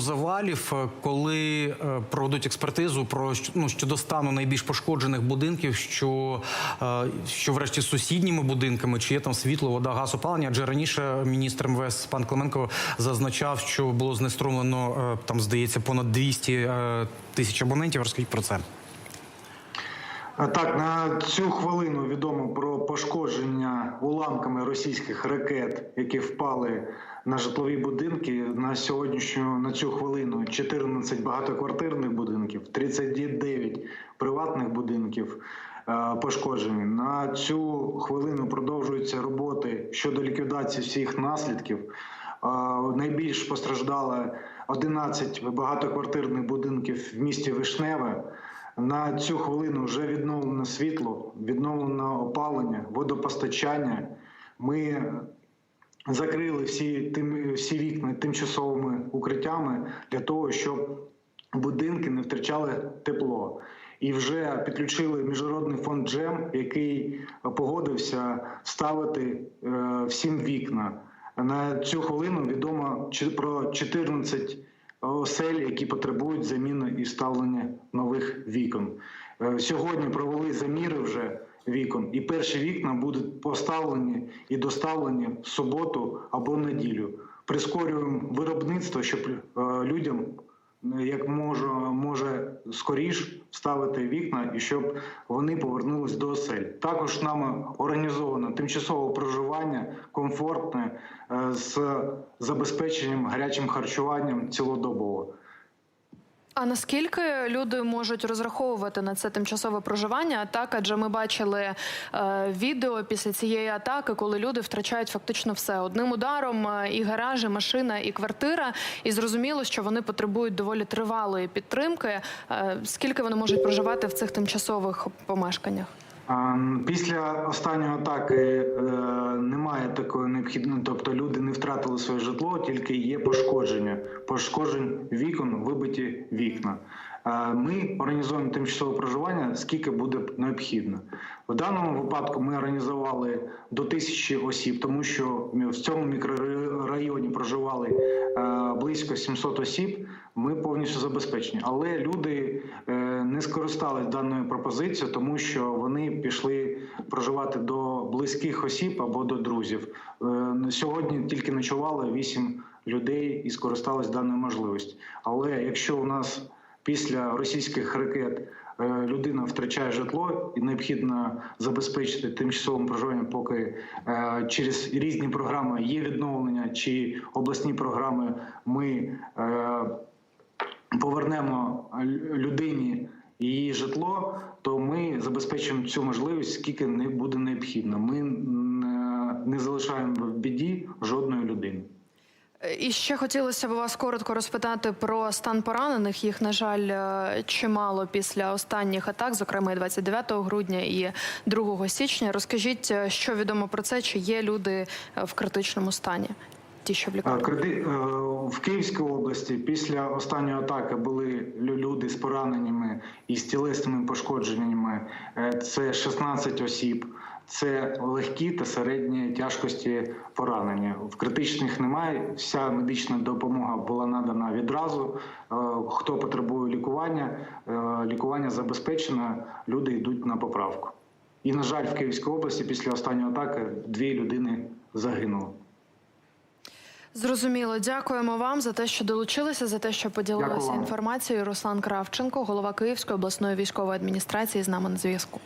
Завалів, е, коли е, проведуть експертизу про ну, щодо стану найбільш пошкоджених будинків, що, е, що врешті з сусідніми будинками, чи є там світло, вода, газ, опалення. Адже раніше міністр МВС пан Клименко зазначав, що було знеструмлено там, здається, понад 200 е, тисяч абонентів. Розкажіть про це. Так, на цю хвилину відомо про пошкодження уламками російських ракет, які впали на житлові будинки. На сьогоднішню на цю хвилину 14 багатоквартирних будинків, 39 приватних будинків е, пошкоджені. На цю хвилину продовжуються роботи щодо ліквідації всіх наслідків. Е, Найбільш постраждали 11 багатоквартирних будинків в місті Вишневе. На цю хвилину вже відновлено світло, відновлено опалення, водопостачання. Ми закрили всі тим, всі вікна тимчасовими укриттями для того, щоб будинки не втрачали тепло. І вже підключили міжнародний фонд Джем, який погодився ставити е, всім вікна. На цю хвилину відомо про 14 осель, які потребують заміни і вставлення нових вікон. Е, Сьогодні провели заміри вже вікон, і перші вікна будуть поставлені і доставлені в суботу або неділю. Прискорюємо виробництво, щоб е, людям е, як може, може скоріш вставити вікна і щоб вони повернулись до осель. Також нами організовано тимчасове проживання, комфортне е, з забезпеченням гарячим харчуванням цілодобово. А наскільки люди можуть розраховувати на це тимчасове проживання? Так, адже ми бачили е, відео після цієї атаки, коли люди втрачають фактично все одним ударом: е, і гараж, і машина, і квартира. І зрозуміло, що вони потребують доволі тривалої підтримки. Е, скільки вони можуть проживати в цих тимчасових помешканнях? Після останньої атаки е, немає такої необхідної, тобто люди не втратили своє житло, тільки є пошкодження. Пошкоджень вікон, вибиті вікна. Е, Ми організуємо тимчасове проживання, скільки буде необхідно. В даному випадку ми організували до тисячі осіб, тому що в цьому мікрорайоні проживали е, близько 700 осіб. Ми повністю забезпечені, але люди не скористались даною пропозицією, тому що вони пішли проживати до близьких осіб або до друзів. Е, Сьогодні тільки ночували 8 людей і скористались даною можливістю. Але якщо у нас після російських ракет е, людина втрачає житло і необхідно забезпечити тимчасовим проживанням, поки е, через різні програми є відновлення чи обласні програми, ми повернемо людині її житло, то ми забезпечимо цю можливість, скільки не буде необхідно. Ми не залишаємо в біді жодної людини. І ще хотілося б вас коротко розпитати про стан поранених. Їх, на жаль, е, чимало після останніх атак, зокрема і 29 грудня і 2 січня. Розкажіть, е, що відомо про це, чи є люди е, в критичному стані? Ті, що в лікарні? Креди... е, В Київській області після останньої атаки були люди з пораненнями і з тілесними пошкодженнями. Е, Це 16 осіб. Це легкі та середні тяжкості поранення. В критичних немає. Вся медична допомога була надана відразу. Е, Хто потребує лікування, лікування забезпечено. Люди йдуть на поправку. І на жаль, в Київській області після останньої атаки дві людини загинули. Зрозуміло. Дякуємо вам за те, що долучилися, за те, що поділилися інформацією. Руслан Кравченко, голова Київської обласної військової адміністрації, з нами на зв'язку.